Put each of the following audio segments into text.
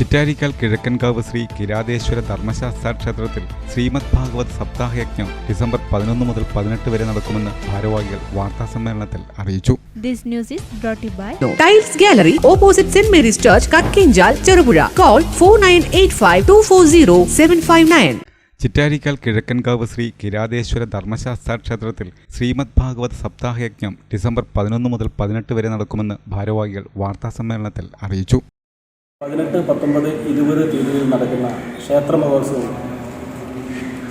ചിറ്റാരിക്കാൽ കിഴക്കൻകാവ് ശ്രീ കിരാതേശ്വര ധർമ്മശാസ്ത്ര ക്ഷേത്രത്തിൽ ശ്രീമദ് ഭാഗവത് സപ്താഹയജ്ഞം ഡിസംബർ പതിനൊന്ന് മുതൽ പതിനെട്ട് വരെ നടക്കുമെന്ന് ഭാരവാഹികൾ വാർത്താ സമ്മേളനത്തിൽ അറിയിച്ചു. This news is brought to by tiles gallery opposite Saint Mary's church Kakkinchal Cherupuzha call four nine eight five two four zero seven five nine Chittarikkal Kizhakkankavu Shri Kirateshwara Dharmashastra ക്ഷേത്രത്തിൽ ശ്രീമദ് ഭാഗവത് സപ്താഹയജ്ഞം ഡിസംബർ പതിനൊന്ന് മുതൽ പതിനെട്ട് വരെ നടക്കുമെന്ന് ഭാരവാഹികൾ വാർത്താ സമ്മേളനത്തിൽ അറിയിച്ചു. പതിനെട്ട് പത്തൊമ്പത് ഇരുപത് തീയതിയിൽ നടക്കുന്ന ക്ഷേത്ര മഹോത്സവം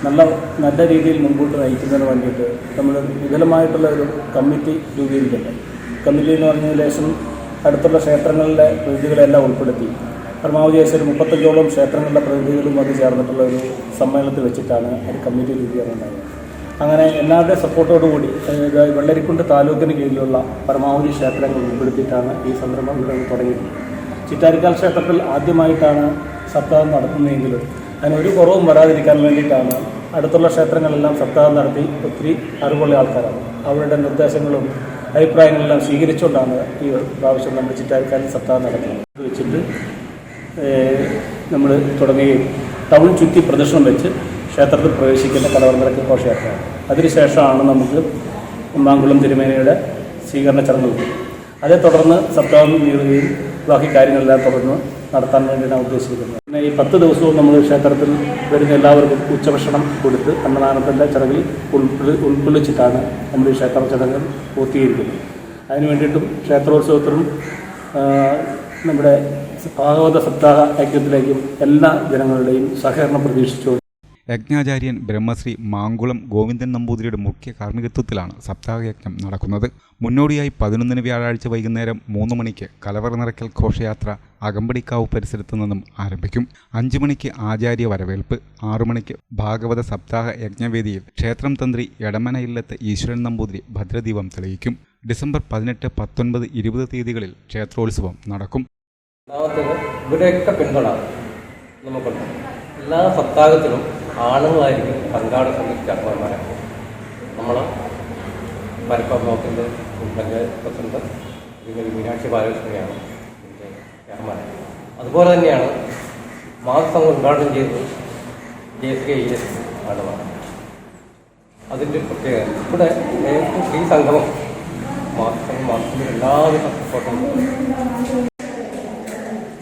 നല്ല നല്ല രീതിയിൽ മുമ്പോട്ട് നയിക്കുന്നതിന് വേണ്ടിയിട്ട് നമ്മൾ വിപുലമായിട്ടുള്ള ഒരു കമ്മിറ്റി രൂപീകരിക്കട്ടെ. കമ്മിറ്റി എന്ന് പറഞ്ഞതിന് ശേഷം അടുത്തുള്ള ക്ഷേത്രങ്ങളിലെ പ്രതിനിധികളെല്ലാം ഉൾപ്പെടുത്തി. പരമാവധി ഏകദേശം ഒരു മുപ്പത്തഞ്ചോളം ക്ഷേത്രങ്ങളുടെ പ്രതിനിധികളും അത് ചേർന്നിട്ടുള്ള ഒരു സമ്മേളനത്തിൽ വെച്ചിട്ടാണ് ഒരു കമ്മിറ്റി രൂപീകരണം ഉണ്ടായത് അങ്ങനെ എല്ലാവരുടെ സപ്പോർട്ടോടുകൂടി വെള്ളരിക്കുണ്ട് താലൂക്കിന് കീഴിലുള്ള പരമാവധി ക്ഷേത്രങ്ങൾ ഉൾപ്പെടുത്തിയിട്ടാണ് ഈ സംരംഭം തുടങ്ങിയിട്ടുള്ളത്. ചിറ്റാരിക്കാൽ ക്ഷേത്രത്തിൽ ആദ്യമായിട്ടാണ് സപ്താഹം നടത്തുന്നതെങ്കിലും ഒരു കുറവും വരാതിരിക്കാൻ വേണ്ടിയിട്ടാണ് അടുത്തുള്ള ക്ഷേത്രങ്ങളെല്ലാം സപ്താഹം നടത്തി ഒത്തിരി അറിവുള്ള ആൾക്കാരാണ്. അവരുടെ നിർദ്ദേശങ്ങളും അഭിപ്രായങ്ങളെല്ലാം സ്വീകരിച്ചുകൊണ്ടാണ് ഈ പ്രാവശ്യം നമ്മൾ ചിറ്റാരിക്കാലിൽ സപ്താഹം നടത്തുന്നത് അത് വെച്ചിട്ട് നമ്മൾ തുടങ്ങുകയും ടൗൺ ചുറ്റി പ്രദർശനം വെച്ച് ക്ഷേത്രത്തിൽ പ്രവേശിക്കുന്ന കലവർന്നിറക്കി ഘോഷയാത്രയാണ്. അതിനുശേഷമാണ് നമുക്ക് മാങ്കുളം തിരുമേനയുടെ സ്വീകരണ ചടങ്ങുകൾ അതേ തുടർന്ന് സപ്താഹം നീളുകയും ബാക്കി കാര്യങ്ങളെല്ലാം തുടർന്ന് നടത്താൻ വേണ്ടിയാണ് ഉദ്ദേശിക്കുന്നത്. പിന്നെ ഈ പത്ത് ദിവസവും നമ്മൾ ക്ഷേത്രത്തിൽ വരുന്ന എല്ലാവർക്കും ഉച്ചഭക്ഷണം കൊടുത്ത് അന്നദാനത്തിന്റെ ചടങ്ങിൽ ഉൾപ്പെടു ഉൾക്കൊള്ളിച്ചിട്ടാണ് നമ്മൾ ഈ ക്ഷേത്ര ചടങ്ങ് പൂർത്തീകരിക്കുന്നത്. അതിന് വേണ്ടിയിട്ടും ക്ഷേത്രോത്സവത്തിനും നമ്മുടെ ഭാഗവത സപ്താഹ ഐക്യത്തിലേക്കും എല്ലാ ജനങ്ങളുടെയും സഹകരണം പ്രതീക്ഷിച്ചു യജ്ഞാചാര്യൻ ബ്രഹ്മശ്രീ മാങ്കുളം ഗോവിന്ദൻ നമ്പൂതിരിയുടെ മുഖ്യ കാർമ്മികത്വത്തിലാണ് സപ്താഹയജ്ഞം നടക്കുന്നത്. മുന്നോടിയായി പതിനൊന്നിന് വ്യാഴാഴ്ച വൈകുന്നേരം മൂന്ന് മണിക്ക് കലവറ നിറയ്ക്കൽ ഘോഷയാത്ര അകമ്പടിക്കാവ് പരിസരത്തു നിന്നും ആരംഭിക്കും. അഞ്ചു മണിക്ക് ആചാര്യ വരവേൽപ്പ് ആറു മണിക്ക് ഭാഗവത സപ്താഹ യജ്ഞവേദിയിൽ ക്ഷേത്രം തന്ത്രി എടമന ഇല്ലത്ത് ഈശ്വരൻ നമ്പൂതിരി ഭദ്രദീപം തെളിയിക്കും. ഡിസംബർ പതിനെട്ട് പത്തൊൻപത് ഇരുപത് തീയതികളിൽ ക്ഷേത്രോത്സവം നടക്കും. ഇവിടെയൊക്കെ പിന്തുണ നമുക്കുണ്ട്. എല്ലാ സപ്താഹത്തിലും ആണുങ്ങളായിരിക്കും പങ്കാള സമിതി ചെയർമാന്മാരെ നമ്മൾ മലപ്പുറം ബ്ലോക്കിന്റെ പഞ്ചായത്ത് പ്രസിഡന്റ് ശ്രീമതി മീനാക്ഷി ബാലകൃഷ്ണനെയാണ് ഇതിന്റെ ചെയർമാൻ. അതുപോലെ തന്നെയാണ് മാസം ഉദ്ഘാടനം ചെയ്തത് J S K E S ആണ് അതിന്റെ പ്രത്യേകത ഇവിടെ ഈ സംഗമം മാസം മാസത്തിൽ എല്ലാവിധ സപ്പോർട്ടും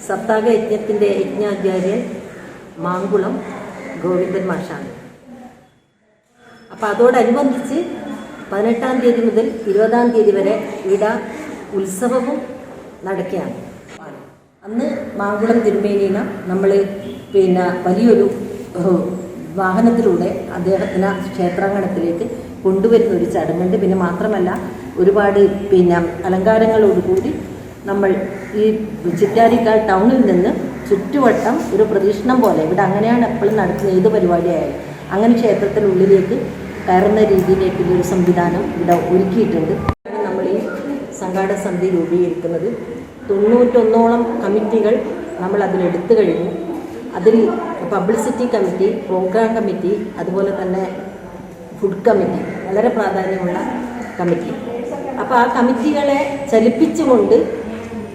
സപ്താഹ യജ്ഞത്തിന്റെ യജ്ഞാചാര്യൻ മാങ്കുളം ഗോവിന്ദൻ മാഷാണ്. അപ്പോൾ അതോടനുബന്ധിച്ച് പതിനെട്ടാം തീയതി മുതൽ ഇരുപതാം തീയതി വരെ ഇട ഉത്സവവും നടക്കുകയാണ്. അന്ന് മാങ്കുളം തിരുമേനീന നമ്മൾ പിന്നെ വലിയൊരു വാഹനത്തിലൂടെ അദ്ദേഹത്തിന് ക്ഷേത്രാങ്കണത്തിലേക്ക് കൊണ്ടുവരുന്ന ഒരു ചടങ്ങുണ്ട്. പിന്നെ മാത്രമല്ല ഒരുപാട് പിന്നെ അലങ്കാരങ്ങളോടുകൂടി നമ്മൾ ഈ ചിറ്റാരിക്കാൽ ടൗണിൽ നിന്ന് ചുറ്റുവട്ടം ഒരു പ്രദക്ഷിണം പോലെ. ഇവിടെ അങ്ങനെയാണ് എപ്പോഴും നടക്കുന്ന ഏത് പരിപാടിയായാലും. അങ്ങനെ ക്ഷേത്രത്തിനുള്ളിലേക്ക് കയറുന്ന രീതിയിലേക്കുള്ള ഒരു സംവിധാനം ഇവിടെ ഒരുക്കിയിട്ടുണ്ട്. നമ്മൾ ഈ സംഘാട സമിതി രൂപീകരിക്കുന്നത്. തൊണ്ണൂറ്റൊന്നോളം കമ്മിറ്റികൾ നമ്മൾ അതിലെടുത്തു കഴിഞ്ഞു. അതിൽ പബ്ലിസിറ്റി കമ്മിറ്റി പ്രോഗ്രാം കമ്മിറ്റി അതുപോലെ തന്നെ ഫുഡ് കമ്മിറ്റി വളരെ പ്രാധാന്യമുള്ള കമ്മിറ്റി. അപ്പോൾ ആ കമ്മിറ്റികളെ ചലിപ്പിച്ചുകൊണ്ട്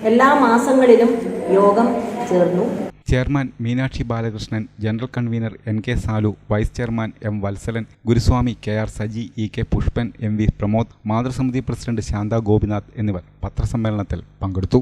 എല്ലാ മാസങ്ങളിലും യോഗം ചേർന്നു. Chairman Meenakshi Balakrishnan general convener N K Salu vice chairman M Vatsalan Guruswami K R Saji E K Pushpan M V Pramod മാതൃസമിതി president Shantha Gopinath എന്നിവർ പത്രസമ്മേളനത്തിൽ പങ്കെടുത്തു.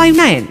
nine